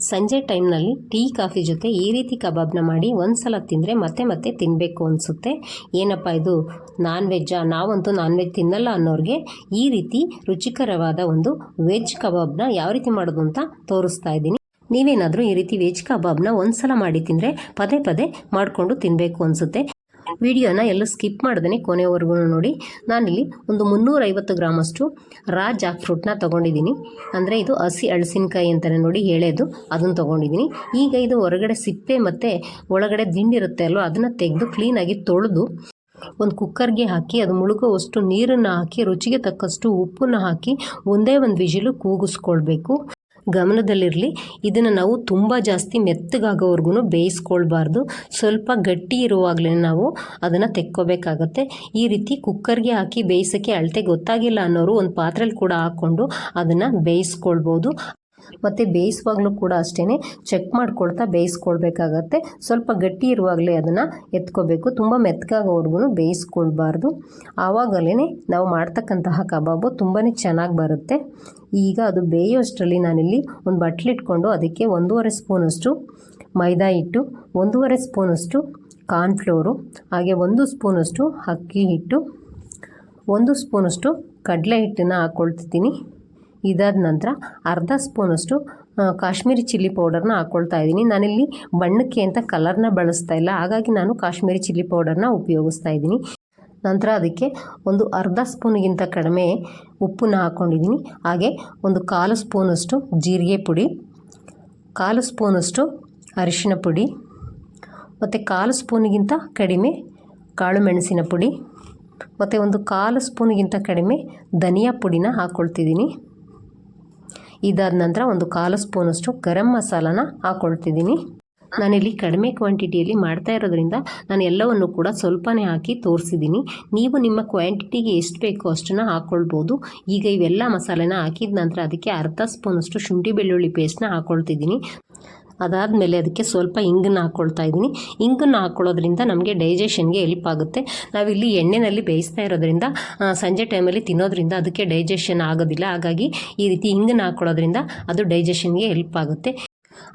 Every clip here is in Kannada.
ಸಂಜೆ ಟೈಮ್ನಲ್ಲಿ ಟೀ, ಕಾಫಿ ಜೊತೆ ಈ ರೀತಿ ಕಬಾಬ್ನ ಮಾಡಿ ಒಂದು ಸಲ ತಿಂದರೆ ಮತ್ತೆ ಮತ್ತೆ ತಿನ್ನಬೇಕು ಅನಿಸುತ್ತೆ. ಏನಪ್ಪ ಇದು? ನಾನ್ ವೆಜ್ಜಾ ನಾವಂತೂ ನಾನ್ ವೆಜ್ ತಿನ್ನಲ್ಲ ಅನ್ನೋರಿಗೆ ಈ ರೀತಿ ರುಚಿಕರವಾದ ಒಂದು ವೆಜ್ ಕಬಾಬ್ನ ಯಾವ ರೀತಿ ಮಾಡೋದು ಅಂತ ತೋರಿಸ್ತಾ ಇದ್ದೀನಿ. ನೀವೇನಾದರೂ ಈ ರೀತಿ ವೆಜ್ ಕಬಾಬ್ನ ಒಂದು ಸಲ ಮಾಡಿ ತಿಂದರೆ ಪದೇ ಪದೇ ಮಾಡಿಕೊಂಡು ತಿನ್ನಬೇಕು ಅನಿಸುತ್ತೆ. ವಿಡಿಯೋನ ಎಲ್ಲೂ ಸ್ಕಿಪ್ ಮಾಡ್ದೇ ಕೊನೆವರೆಗೂ ನೋಡಿ. ನಾನಿಲ್ಲಿ ಒಂದು ಮುನ್ನೂರೈವತ್ತು ಗ್ರಾಮಷ್ಟು ರಾ ಜಾಕ್ ಫ್ರೂಟ್ನ ತೊಗೊಂಡಿದ್ದೀನಿ. ಅಂದರೆ ಇದು ಹಸಿ ಅಳಸಿನಕಾಯಿ ಅಂತಲೇ ನೋಡಿ ಹೇಳೋದು ಅದನ್ನು ತೊಗೊಂಡಿದ್ದೀನಿ. ಈಗ ಇದು ಹೊರಗಡೆ ಸಿಪ್ಪೆ ಮತ್ತು ಒಳಗಡೆ ದಿಂಡಿರುತ್ತೆ ಅಲ್ವ, ಅದನ್ನು ತೆಗೆದು ಕ್ಲೀನಾಗಿ ತೊಳೆದು ಒಂದು ಕುಕ್ಕರ್ಗೆ ಹಾಕಿ ಅದು ಮುಳುಗುವಷ್ಟು ನೀರನ್ನು ಹಾಕಿ ರುಚಿಗೆ ತಕ್ಕಷ್ಟು ಉಪ್ಪನ್ನು ಹಾಕಿ ಒಂದೇ ಒಂದು ವಿಜಿಲು ಕೂಗಿಸ್ಕೊಳ್ಬೇಕು. ಗಮನದಲ್ಲಿರಲಿ, ಇದನ್ನು ನಾವು ತುಂಬ ಜಾಸ್ತಿ ಮೆತ್ತಗಾಗೋವರೆಗೂ ಬೇಯಿಸ್ಕೊಳ್ಬಾರ್ದು. ಸ್ವಲ್ಪ ಗಟ್ಟಿ ಇರುವಾಗಲೇ ನಾವು ಅದನ್ನು ತೆಕ್ಕೋಬೇಕಾಗತ್ತೆ. ಈ ರೀತಿ ಕುಕ್ಕರ್ಗೆ ಹಾಕಿ ಬೇಯಿಸೋಕ್ಕೆ ಅಳತೆ ಗೊತ್ತಾಗಿಲ್ಲ ಅನ್ನೋರು ಒಂದು ಪಾತ್ರೆಲಿ ಕೂಡ ಹಾಕ್ಕೊಂಡು ಅದನ್ನು ಬೇಯಿಸ್ಕೊಳ್ಬೋದು. ಮತ್ತು ಬೇಯಿಸುವಾಗಲೂ ಕೂಡ ಅಷ್ಟೇ ಚೆಕ್ ಮಾಡ್ಕೊಳ್ತಾ ಬೇಯಿಸ್ಕೊಳ್ಬೇಕಾಗತ್ತೆ. ಸ್ವಲ್ಪ ಗಟ್ಟಿ ಇರುವಾಗಲೇ ಅದನ್ನು ಎತ್ಕೋಬೇಕು. ತುಂಬ ಮೆತ್ತಗಾಗೋವರೆಗೂ ಬೇಯಿಸ್ಕೊಳ್ಬಾರ್ದು. ಆವಾಗಲೇ ನಾವು ಮಾಡ್ತಕ್ಕಂತಹ ಕಬಾಬು ತುಂಬಾ ಚೆನ್ನಾಗಿ ಬರುತ್ತೆ. ಈಗ ಅದು ಬೇಯೋಷ್ಟರಲ್ಲಿ ನಾನಿಲ್ಲಿ ಒಂದು ಬಟ್ಲಿಟ್ಕೊಂಡು ಅದಕ್ಕೆ ಒಂದೂವರೆ ಸ್ಪೂನಷ್ಟು ಮೈದಾ ಹಿಟ್ಟು, ಒಂದೂವರೆ ಸ್ಪೂನಷ್ಟು ಕಾರ್ನ್ಫ್ಲೋರು ಹಾಗೆ ಒಂದು ಸ್ಪೂನಷ್ಟು ಅಕ್ಕಿ ಹಿಟ್ಟು, ಒಂದು ಸ್ಪೂನಷ್ಟು ಕಡಲೆ ಹಿಟ್ಟನ್ನು ಹಾಕ್ಕೊಳ್ತಿದ್ದೀನಿ ಇದಾದ ನಂತರ ಅರ್ಧ ಸ್ಪೂನಷ್ಟು ಕಾಶ್ಮೀರಿ ಚಿಲ್ಲಿ ಪೌಡರ್ನ ಹಾಕ್ಕೊಳ್ತಾ ಇದ್ದೀನಿ. ನಾನಿಲ್ಲಿ ಬಣ್ಣಕ್ಕೆ ಅಂತ ಕಲರ್ನ ಬಳಸ್ತಾ ಇಲ್ಲ. ಹಾಗಾಗಿ ನಾನು ಕಾಶ್ಮೀರಿ ಚಿಲ್ಲಿ ಪೌಡರ್ನ ಉಪಯೋಗಿಸ್ತಾ ಇದ್ದೀನಿ. ನಂತರ ಅದಕ್ಕೆ ಒಂದು ಅರ್ಧ ಸ್ಪೂನಿಗಿಂತ ಕಡಿಮೆ ಉಪ್ಪನ್ನ ಹಾಕ್ಕೊಂಡಿದ್ದೀನಿ ಹಾಗೆ ಒಂದು ಕಾಲು ಸ್ಪೂನಷ್ಟು ಜೀರಿಗೆ ಪುಡಿ, ಕಾಲು ಸ್ಪೂನಷ್ಟು ಅರಿಶಿನ ಪುಡಿ, ಮತ್ತು ಕಾಲು ಸ್ಪೂನಿಗಿಂತ ಕಡಿಮೆ ಕಾಳು ಮೆಣಸಿನ ಪುಡಿ, ಮತ್ತು ಒಂದು ಕಾಲು ಸ್ಪೂನಿಗಿಂತ ಕಡಿಮೆ ಧನಿಯಾ ಪುಡಿನ ಹಾಕ್ಕೊಳ್ತಿದ್ದೀನಿ ಇದಾದ ನಂತರ ಒಂದು ಕಾಲು ಸ್ಪೂನಷ್ಟು ಗರಂ ಮಸಾಲಾನ ಹಾಕ್ಕೊಳ್ತಿದ್ದೀನಿ ನಾನಿಲ್ಲಿ ಕಡಿಮೆ ಕ್ವಾಂಟಿಟಿಯಲ್ಲಿ ಮಾಡ್ತಾ ಇರೋದ್ರಿಂದ ನಾನು ಎಲ್ಲವನ್ನು ಕೂಡ ಸ್ವಲ್ಪನೇ ಹಾಕಿ ತೋರಿಸಿದ್ದೀನಿ. ನೀವು ನಿಮ್ಮ ಕ್ವಾಂಟಿಟಿಗೆ ಎಷ್ಟು ಬೇಕೋ ಅಷ್ಟನ್ನು ಹಾಕ್ಕೊಳ್ಬೋದು ಈಗ ಇವೆಲ್ಲ ಮಸಾಲೆನ ಹಾಕಿದ ನಂತರ ಅದಕ್ಕೆ ಅರ್ಧ ಸ್ಪೂನಷ್ಟು ಶುಂಠಿ ಬೆಳ್ಳುಳ್ಳಿ ಪೇಸ್ಟ್ನ ಹಾಕ್ಕೊಳ್ತಿದ್ದೀನಿ ಅದಾದಮೇಲೆ ಅದಕ್ಕೆ ಸ್ವಲ್ಪ ಇಂಗನ್ನು ಹಾಕ್ಕೊಳ್ತಾ ಇದ್ದೀನಿ. ಇಂಗನ್ನು ಹಾಕ್ಕೊಳ್ಳೋದ್ರಿಂದ ನಮಗೆ ಡೈಜೆಷನ್ಗೆ ಹೆಲ್ಪ್ ಆಗುತ್ತೆ. ನಾವಿಲ್ಲಿ ಎಣ್ಣೆಯಲ್ಲಿ ಬೇಯಿಸ್ತಾ ಇರೋದ್ರಿಂದ ಸಂಜೆ ಟೈಮಲ್ಲಿ ತಿನ್ನೋದ್ರಿಂದ ಅದಕ್ಕೆ ಡೈಜೆಷನ್ ಆಗೋದಿಲ್ಲ. ಹಾಗಾಗಿ ಈ ರೀತಿ ಇಂಗನ್ನು ಹಾಕ್ಕೊಳ್ಳೋದ್ರಿಂದ ಅದು ಡೈಜೆಷನ್ಗೆ ಹೆಲ್ಪ್ ಆಗುತ್ತೆ.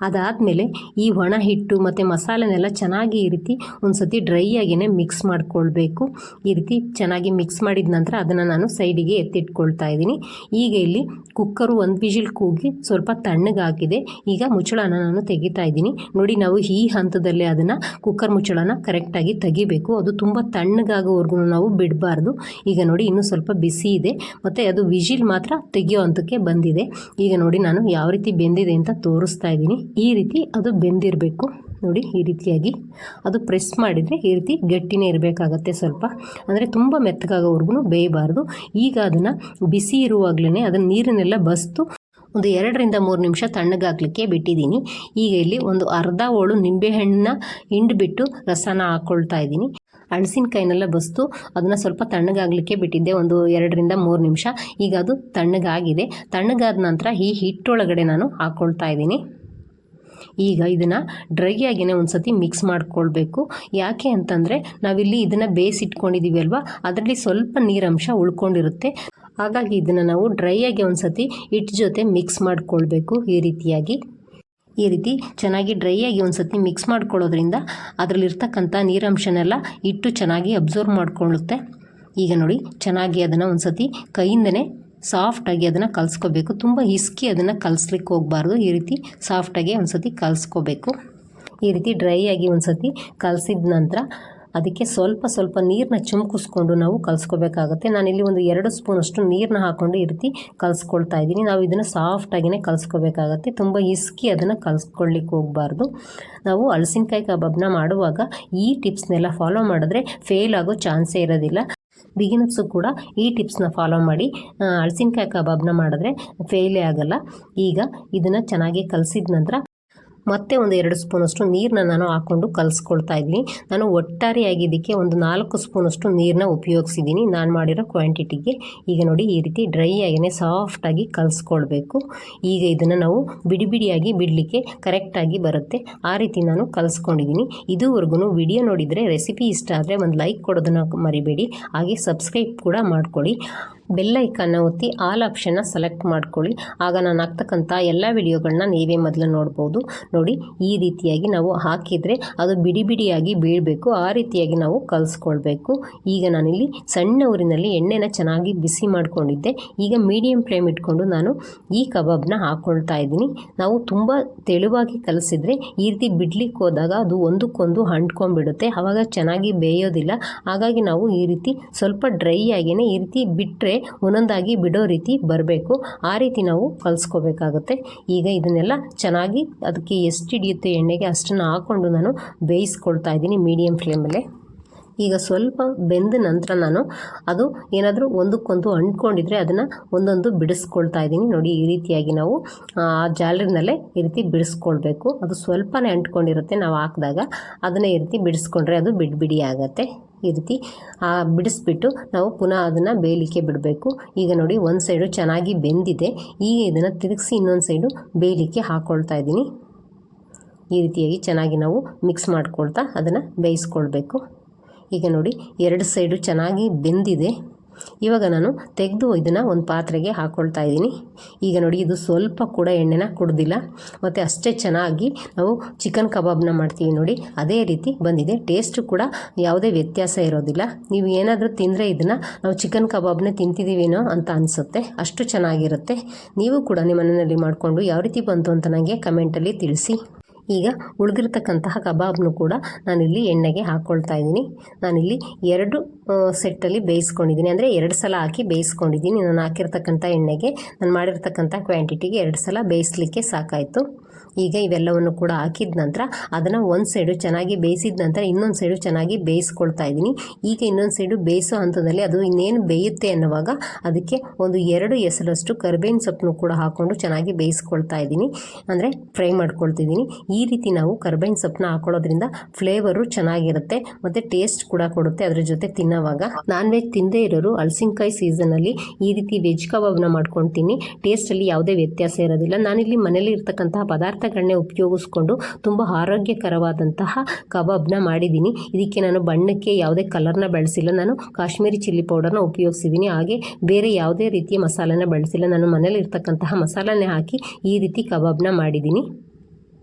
ಅದಾದಮೇಲೆ ಈ ಒಣ ಹಿಟ್ಟು ಮತ್ತು ಮಸಾಲೆನೆಲ್ಲ ಚೆನ್ನಾಗಿ ಈ ರೀತಿ ಒಂದು ಸತಿ ಡ್ರೈ ಆಗಿನೇ ಮಿಕ್ಸ್ ಮಾಡ್ಕೊಳ್ಬೇಕು. ಈ ರೀತಿ ಚೆನ್ನಾಗಿ ಮಿಕ್ಸ್ ಮಾಡಿದ ನಂತರ ಅದನ್ನು ನಾನು ಸೈಡಿಗೆ ಎತ್ತಿಟ್ಕೊಳ್ತಾ ಇದ್ದೀನಿ. ಈಗ ಇಲ್ಲಿ ಕುಕ್ಕರು ಒಂದು ವಿಜಿಲ್ ಕೂಗಿ ಸ್ವಲ್ಪ ತಣ್ಣಗಾಗಿದೆ ಈಗ ಮುಚ್ಚಳನ ನಾನು ತೆಗಿತಾ ಇದ್ದೀನಿ. ನೋಡಿ ನಾವು ಈ ಹಂತದಲ್ಲೇ ಅದನ್ನು ಕುಕ್ಕರ್ ಮುಚ್ಚಳನ ಕರೆಕ್ಟಾಗಿ ತೆಗಿಬೇಕು. ಅದು ತುಂಬ ತಣ್ಣಗಾಗೋವರೆಗೂ ನಾವು ಬಿಡಬಾರ್ದು. ಈಗ ನೋಡಿ ಇನ್ನೂ ಸ್ವಲ್ಪ ಬಿಸಿ ಇದೆ. ಮತ್ತು ಅದು ವಿಜಿಲ್ ಮಾತ್ರ ತೆಗಿಯೋ ಹಂತಕ್ಕೆ ಬಂದಿದೆ. ಈಗ ನೋಡಿ ನಾನು ಯಾವ ರೀತಿ ಬೆಂದಿದೆ ಅಂತ ತೋರಿಸ್ತಾ ಇದ್ದೀನಿ. ಈ ರೀತಿ ಅದು ಬೆಂದಿರಬೇಕು. ನೋಡಿ, ಈ ರೀತಿಯಾಗಿ ಅದು ಪ್ರೆಸ್ ಮಾಡಿದರೆ ಈ ರೀತಿ ಗಟ್ಟಿನೇ ಇರಬೇಕಾಗತ್ತೆ ಸ್ವಲ್ಪ. ಅಂದರೆ ತುಂಬ ಮೆತ್ತಗಾಗೋವರೆಗೂ ಬೇಯಬಾರ್ದು. ಈಗ ಅದನ್ನು ಬಿಸಿ ಇರುವಾಗಲೇ ಅದನ್ನು ನೀರನ್ನೆಲ್ಲ ಬಸ್ತು ಒಂದು ಎರಡರಿಂದ ಮೂರು ನಿಮಿಷ ತಣ್ಣಗಾಗಲಿಕ್ಕೆ ಬಿಟ್ಟಿದ್ದೀನಿ. ಈಗ ಇಲ್ಲಿ ಒಂದು ಅರ್ಧ ಹೋಳು ನಿಂಬೆಹಣ್ಣನ್ನ ಹಿಂಡ್ಬಿಟ್ಟು ರಸನ ಹಾಕ್ಕೊಳ್ತಾ ಇದ್ದೀನಿ. ಹಣಸಿನಕಾಯಿನೆಲ್ಲ ಬಸ್ತು, ಅದನ್ನು ಸ್ವಲ್ಪ ತಣ್ಣಗಾಗಲಿಕ್ಕೆ ಬಿಟ್ಟಿದ್ದೆ, ಒಂದು ಎರಡರಿಂದ ಮೂರು ನಿಮಿಷ. ಈಗ ಅದು ತಣ್ಣಗಾಗಿದೆ. ತಣ್ಣಗಾದ ನಂತರ ಈ ಹಿಟ್ಟೊಳಗಡೆ ನಾನು ಹಾಕ್ಕೊಳ್ತಾ ಇದ್ದೀನಿ. ಈಗ ಇದನ್ನು ಡ್ರೈ ಆಗಿನೇ ಒಂದು ಸತಿ ಮಿಕ್ಸ್ ಮಾಡ್ಕೊಳ್ಬೇಕು. ಯಾಕೆ ಅಂತಂದರೆ ನಾವಿಲ್ಲಿ ಇದನ್ನು ಬೇಯಿಸಿಟ್ಕೊಂಡಿದ್ದೀವಿ ಅಲ್ವಾ? ಅದರಲ್ಲಿ ಸ್ವಲ್ಪ ನೀರಂಶ ಉಳ್ಕೊಂಡಿರುತ್ತೆ. ಹಾಗಾಗಿ ಇದನ್ನು ನಾವು ಡ್ರೈ ಆಗಿ ಒಂದು ಸತಿ ಹಿಟ್ಟು ಜೊತೆ ಮಿಕ್ಸ್ ಮಾಡ್ಕೊಳ್ಬೇಕು ಈ ರೀತಿಯಾಗಿ. ಈ ರೀತಿ ಚೆನ್ನಾಗಿ ಡ್ರೈ ಆಗಿ ಒಂದು ಸತಿ ಮಿಕ್ಸ್ ಮಾಡ್ಕೊಳ್ಳೋದ್ರಿಂದ ಅದರಲ್ಲಿರ್ತಕ್ಕಂಥ ನೀರಂಶನೆಲ್ಲ ಹಿಟ್ಟು ಚೆನ್ನಾಗಿ ಅಬ್ಸರ್ವ್ ಮಾಡ್ಕೊಳ್ಳುತ್ತೆ. ಈಗ ನೋಡಿ, ಚೆನ್ನಾಗಿ ಅದನ್ನು ಒಂದು ಸತಿ ಕೈಯಿಂದನೇ ಸಾಫ್ಟಾಗಿ ಅದನ್ನು ಕಲಿಸ್ಕೋಬೇಕು. ತುಂಬ ಹಿಸ್ಕಿ ಅದನ್ನು ಕಲಿಸ್ಲಿಕ್ಕೆ ಹೋಗಬಾರ್ದು. ಈ ರೀತಿ ಸಾಫ್ಟಾಗಿ ಒಂದು ಸತಿ ಕಲಿಸ್ಕೋಬೇಕು. ಈ ರೀತಿ ಡ್ರೈ ಆಗಿ ಒಂದು ಸತಿ ಕಲಸಿದ ನಂತರ ಅದಕ್ಕೆ ಸ್ವಲ್ಪ ಸ್ವಲ್ಪ ನೀರನ್ನ ಚುಮ್ಕಿಸ್ಕೊಂಡು ನಾವು ಕಲಿಸ್ಕೋಬೇಕಾಗುತ್ತೆ. ನಾನಿಲ್ಲಿ ಒಂದು ಎರಡು ಸ್ಪೂನ್ ಅಷ್ಟು ನೀರನ್ನ ಹಾಕ್ಕೊಂಡು ಈ ರೀತಿ ಕಲಿಸ್ಕೊಳ್ತಾ ಇದ್ದೀನಿ. ನಾವು ಇದನ್ನು ಸಾಫ್ಟಾಗಿಯೇ ಕಲಿಸ್ಕೋಬೇಕಾಗತ್ತೆ. ತುಂಬ ಹಿಸ್ಕಿ ಅದನ್ನು ಕಲಿಸ್ಕೊಳ್ಳಿಕ್ಕೆ ಹೋಗಬಾರ್ದು. ನಾವು ಹಲಸಿನಕಾಯಿ ಕಬಾಬ್ನ ಮಾಡುವಾಗ ಈ ಟಿಪ್ಸ್ನೆಲ್ಲ ಫಾಲೋ ಮಾಡಿದ್ರೆ ಫೇಲ್ ಆಗೋ ಚಾನ್ಸೇ ಇರೋದಿಲ್ಲ. ಬಿಗಿನರ್ಸು ಕೂಡ ಈ ಟಿಪ್ಸ್ನ ಫಾಲೋ ಮಾಡಿ. ಹಳಸಿನ್ಕಾಯಿ ಕಬಾಬ್ನ ಮಾಡಿದ್ರೆ ಫೇಲೇ ಆಗಲ್ಲ. ಈಗ ಇದನ್ನು ಚೆನ್ನಾಗಿ ಕಲಸಿದ ನಂತರ ಮತ್ತೆ ಒಂದು ಎರಡು ಸ್ಪೂನಷ್ಟು ನೀರನ್ನ ನಾನು ಹಾಕ್ಕೊಂಡು ಕಲಿಸ್ಕೊಳ್ತಾ ಇದ್ದೀನಿ. ನಾನು ಒಟ್ಟಾರೆಯಾಗಿ ಇದಕ್ಕೆ ಒಂದು ನಾಲ್ಕು ಸ್ಪೂನಷ್ಟು ನೀರನ್ನ ಉಪಯೋಗಿಸಿದ್ದೀನಿ. ನಾನು ಮಾಡಿರೋ ಕ್ವಾಂಟಿಟಿಗೆ. ಈಗ ನೋಡಿ ಈ ರೀತಿ ಡ್ರೈ ಆಗಿನೇ ಸಾಫ್ಟಾಗಿ ಕಲಿಸ್ಕೊಳ್ಬೇಕು. ಈಗ ಇದನ್ನು ನಾವು ಬಿಡಿ ಬಿಡಿಯಾಗಿ ಬಿಡಲಿಕ್ಕೆ ಕರೆಕ್ಟಾಗಿ ಬರುತ್ತೆ. ಆ ರೀತಿ ನಾನು ಕಲಿಸ್ಕೊಂಡಿದ್ದೀನಿ. ಇದುವರೆಗೂ ವಿಡಿಯೋ ನೋಡಿದರೆ, ರೆಸಿಪಿ ಇಷ್ಟ ಆದರೆ ಒಂದು ಲೈಕ್ ಕೊಡೋದನ್ನು ಮರಿಬೇಡಿ. ಹಾಗೆ ಸಬ್ಸ್ಕ್ರೈಬ್ ಕೂಡ ಮಾಡ್ಕೊಳ್ಳಿ. ಬೆಲ್ ಐಕಾನ್ನ ಒತ್ತಿ ಆಲ್ ಆಪ್ಷನ್ನ ಸೆಲೆಕ್ಟ್ ಮಾಡ್ಕೊಳ್ಳಿ. ಆಗ ನಾನು ಹಾಕ್ತಕ್ಕಂಥ ಎಲ್ಲ ವಿಡಿಯೋಗಳನ್ನ ನೀವೇ ಮೊದಲು ನೋಡ್ಬೋದು. ನೋಡಿ, ಈ ರೀತಿಯಾಗಿ ನಾವು ಹಾಕಿದರೆ ಅದು ಬಿಡಿ ಬಿಡಿಯಾಗಿ ಬೀಳಬೇಕು. ಆ ರೀತಿಯಾಗಿ ನಾವು ಕಲಿಸ್ಕೊಳ್ಬೇಕು. ಈಗ ನಾನಿಲ್ಲಿ ಸಣ್ಣ ಊರಿನಲ್ಲಿ ಎಣ್ಣೆನ ಚೆನ್ನಾಗಿ ಬಿಸಿ ಮಾಡಿಕೊಂಡಿದ್ದೆ. ಈಗ ಮೀಡಿಯಂ ಫ್ಲೇಮ್ ಇಟ್ಕೊಂಡು ನಾನು ಈ ಕಬಾಬ್ನ ಹಾಕ್ಕೊಳ್ತಾ ಇದ್ದೀನಿ. ನಾವು ತುಂಬ ತೆಳುವಾಗಿ ಕಲಸಿದ್ರೆ ಈ ರೀತಿ ಬಿಡ್ಲಿಕ್ಕೆ ಹೋದಾಗ ಅದು ಒಂದಕ್ಕೊಂದು ಅಂಟ್ಕೊಂಡ್ಬಿಡುತ್ತೆ ಆವಾಗ ಚೆನ್ನಾಗಿ ಬೇಯೋದಿಲ್ಲ. ಹಾಗಾಗಿ ನಾವು ಈ ರೀತಿ ಸ್ವಲ್ಪ ಡ್ರೈ ಆಗಿನೇ ಈ ರೀತಿ ಬಿಟ್ಟರೆ ಒಂದೊಂದಾಗಿ ಬಿಡೋ ರೀತಿ ಬರಬೇಕು. ಆ ರೀತಿ ನಾವು ಕಲಿಸ್ಕೋಬೇಕಾಗುತ್ತೆ. ಈಗ ಇದನ್ನೆಲ್ಲ ಚೆನ್ನಾಗಿ ಅದಕ್ಕೆ ಎಷ್ಟು ಹಿಡಿಯುತ್ತೆ ಎಣ್ಣೆಗೆ ಅಷ್ಟನ್ನು ಹಾಕ್ಕೊಂಡು ನಾನು ಬೇಯಿಸ್ಕೊಳ್ತಾ ಇದ್ದೀನಿ ಮೀಡಿಯಮ್ ಫ್ಲೇಮಲ್ಲೇ. ಈಗ ಸ್ವಲ್ಪ ಬೆಂದ ನಂತರ ನಾನು ಅದು ಏನಾದರೂ ಒಂದಕ್ಕೊಂದು ಅಂಟ್ಕೊಂಡಿದ್ರೆ ಅದನ್ನು ಒಂದೊಂದು ಬಿಡಿಸ್ಕೊಳ್ತಾ ಇದ್ದೀನಿ. ನೋಡಿ, ಈ ರೀತಿಯಾಗಿ ನಾವು, ಆ, ಜಾಲರಿನಲ್ಲೇ ಈ ರೀತಿ ಬಿಡಿಸ್ಕೊಳ್ಬೇಕು. ಅದು ಸ್ವಲ್ಪನೇ ಅಂಟ್ಕೊಂಡಿರುತ್ತೆ. ನಾವು ಹಾಕಿದಾಗ ಅದನ್ನು ಈ ರೀತಿ ಬಿಡಿಸ್ಕೊಂಡ್ರೆ ಅದು ಬಿಡಿ ಬಿಡಿ ಆಗುತ್ತೆ. ಈ ರೀತಿ, ಆ, ಬಿಡಿಸ್ಬಿಟ್ಟು ನಾವು ಪುನಃ ಅದನ್ನು ಬೇಯಲಿಕ್ಕೆ ಬಿಡಬೇಕು. ಈಗ ನೋಡಿ, ಒಂದು ಸೈಡು ಚೆನ್ನಾಗಿ ಬೆಂದಿದೆ. ಈಗ ಇದನ್ನು ತಿರುಗಿಸಿ ಇನ್ನೊಂದು ಸೈಡು ಬೇಯಲಿಕ್ಕೆ ಹಾಕ್ಕೊಳ್ತಾ ಇದ್ದೀನಿ. ಈ ರೀತಿಯಾಗಿ ಚೆನ್ನಾಗಿ ನಾವು ಮಿಕ್ಸ್ ಮಾಡ್ಕೊಳ್ತಾ ಅದನ್ನು ಬೇಯಿಸ್ಕೊಳ್ಬೇಕು. ಈಗ ನೋಡಿ ಎರಡು ಸೈಡು ಚೆನ್ನಾಗಿ ಬೆಂದಿದೆ. ಇವಾಗ ನಾನು ತೆಗೆದು ಇದನ್ನು ಒಂದು ಪಾತ್ರೆಗೆ ಹಾಕ್ಕೊಳ್ತಾ ಇದ್ದೀನಿ. ಈಗ ನೋಡಿ ಇದು ಸ್ವಲ್ಪ ಕೂಡ ಎಣ್ಣೆನ ಕುಡ್ದಿಲ್ಲ. ಮತ್ತು ಅಷ್ಟೇ ಚೆನ್ನಾಗಿ ನಾವು ಚಿಕನ್ ಕಬಾಬ್ನ ಮಾಡ್ತೀವಿ ನೋಡಿ, ಅದೇ ರೀತಿ ಬಂದಿದೆ. ಟೇಸ್ಟು ಕೂಡ ಯಾವುದೇ ವ್ಯತ್ಯಾಸ ಇರೋದಿಲ್ಲ. ನೀವು ಏನಾದರೂ ತಿಂದರೆ ಇದನ್ನು ನಾವು ಚಿಕನ್ ಕಬಾಬ್ನೇ ತಿಂತಿದ್ದೀವೇನೋ ಅಂತ ಅನಿಸುತ್ತೆ. ಅಷ್ಟು ಚೆನ್ನಾಗಿರುತ್ತೆ. ನೀವು ಕೂಡ ನಿಮ್ಮ ಮನೆಯಲ್ಲಿ ಮಾಡಿಕೊಂಡು ಯಾವ ರೀತಿ ಬಂತು ಅಂತ ನನಗೆ ಕಮೆಂಟಲ್ಲಿ ತಿಳಿಸಿ. ಈಗ ಉಳಿದಿರ್ತಕ್ಕಂತಹ ಕಬಾಬ್ನು ಕೂಡ ನಾನಿಲ್ಲಿ ಎಣ್ಣೆಗೆ ಹಾಕ್ಕೊಳ್ತಾ ಇದ್ದೀನಿ. ನಾನಿಲ್ಲಿ ಎರಡು ಸೆಟ್ಟಲ್ಲಿ ಬೇಯಿಸ್ಕೊಂಡಿದ್ದೀನಿ. ಅಂದರೆ ಎರಡು ಸಲ ಹಾಕಿ ಬೇಯಿಸ್ಕೊಂಡಿದ್ದೀನಿ. ನಾನು ಹಾಕಿರ್ತಕ್ಕಂಥ ಎಣ್ಣೆಗೆ, ನಾನು ಮಾಡಿರ್ತಕ್ಕಂಥ ಕ್ವಾಂಟಿಟಿಗೆ ಎರಡು ಸಲ ಬೇಯಿಸಲಿಕ್ಕೆ ಸಾಕಾಯಿತು. ಈಗ ಇವೆಲ್ಲವನ್ನು ಕೂಡ ಹಾಕಿದ ನಂತರ ಅದನ್ನು ಒಂದು ಸೈಡು ಚೆನ್ನಾಗಿ ಬೇಯಿಸಿದ ನಂತರ ಇನ್ನೊಂದು ಸೈಡು ಚೆನ್ನಾಗಿ ಬೇಯಿಸ್ಕೊಳ್ತಾ ಇದ್ದೀನಿ. ಈಗ ಇನ್ನೊಂದು ಸೈಡು ಬೇಯಿಸೋ ಹಂತದಲ್ಲಿ ಅದು ಇನ್ನೇನು ಬೇಯುತ್ತೆ ಅನ್ನುವಾಗ ಅದಕ್ಕೆ ಒಂದು ಎರಡು ಹೆಸರಷ್ಟು ಕರ್ಬೇವಿನ ಸೊಪ್ಪನ್ನು ಕೂಡ ಹಾಕ್ಕೊಂಡು ಚೆನ್ನಾಗಿ ಬೇಯಿಸ್ಕೊಳ್ತಾ ಇದ್ದೀನಿ. ಅಂದರೆ ಫ್ರೈ ಮಾಡ್ಕೊಳ್ತಿದ್ದೀನಿ. ಈ ರೀತಿ ನಾವು ಕರ್ಬೇವಿನ ಸೊಪ್ಪನ್ನ ಹಾಕೊಳ್ಳೋದ್ರಿಂದ ಫ್ಲೇವರು ಚೆನ್ನಾಗಿರುತ್ತೆ, ಮತ್ತು ಟೇಸ್ಟ್ ಕೂಡ ಕೊಡುತ್ತೆ ಅದರ ಜೊತೆ ತಿನ್ನೋವಾಗ. ನಾನ್ ವೆಜ್ ತಿಂದೇ ಇರೋರು ಹಲಸಿನಕಾಯಿ ಸೀಸನಲ್ಲಿ ಈ ರೀತಿ ವೆಜ್ ಕಬಾಬ್ನ ಮಾಡ್ಕೊಳ್ತೀನಿ. ಟೇಸ್ಟಲ್ಲಿ ಯಾವುದೇ ವ್ಯತ್ಯಾಸ ಇರೋದಿಲ್ಲ. ನಾನಿಲ್ಲಿ ಮನೇಲಿ ಇರ್ತಕ್ಕಂತಹ ಪದಾರ್ಥಗಳನ್ನೇ ಉಪಯೋಗಿಸ್ಕೊಂಡು ತುಂಬ ಆರೋಗ್ಯಕರವಾದಂತಹ ಕಬಾಬ್ನ ಮಾಡಿದ್ದೀನಿ. ಇದಕ್ಕೆ ನಾನು ಬಣ್ಣಕ್ಕೆ ಯಾವುದೇ ಕಲರ್ನ ಬಳಸಿಲ್ಲ. ನಾನು ಕಾಶ್ಮೀರಿ ಚಿಲ್ಲಿ ಪೌಡರ್ನ ಉಪಯೋಗಿಸಿದ್ದೀನಿ. ಹಾಗೆ ಬೇರೆ ಯಾವುದೇ ರೀತಿಯ ಮಸಾಲೆನ ಬಳಸಿಲ್ಲ. ನಾನು ಮನೇಲಿ ಇರ್ತಕ್ಕಂತಹ ಮಸಾಲನೇ ಹಾಕಿ ಈ ರೀತಿ ಕಬಾಬ್ನ ಮಾಡಿದ್ದೀನಿ.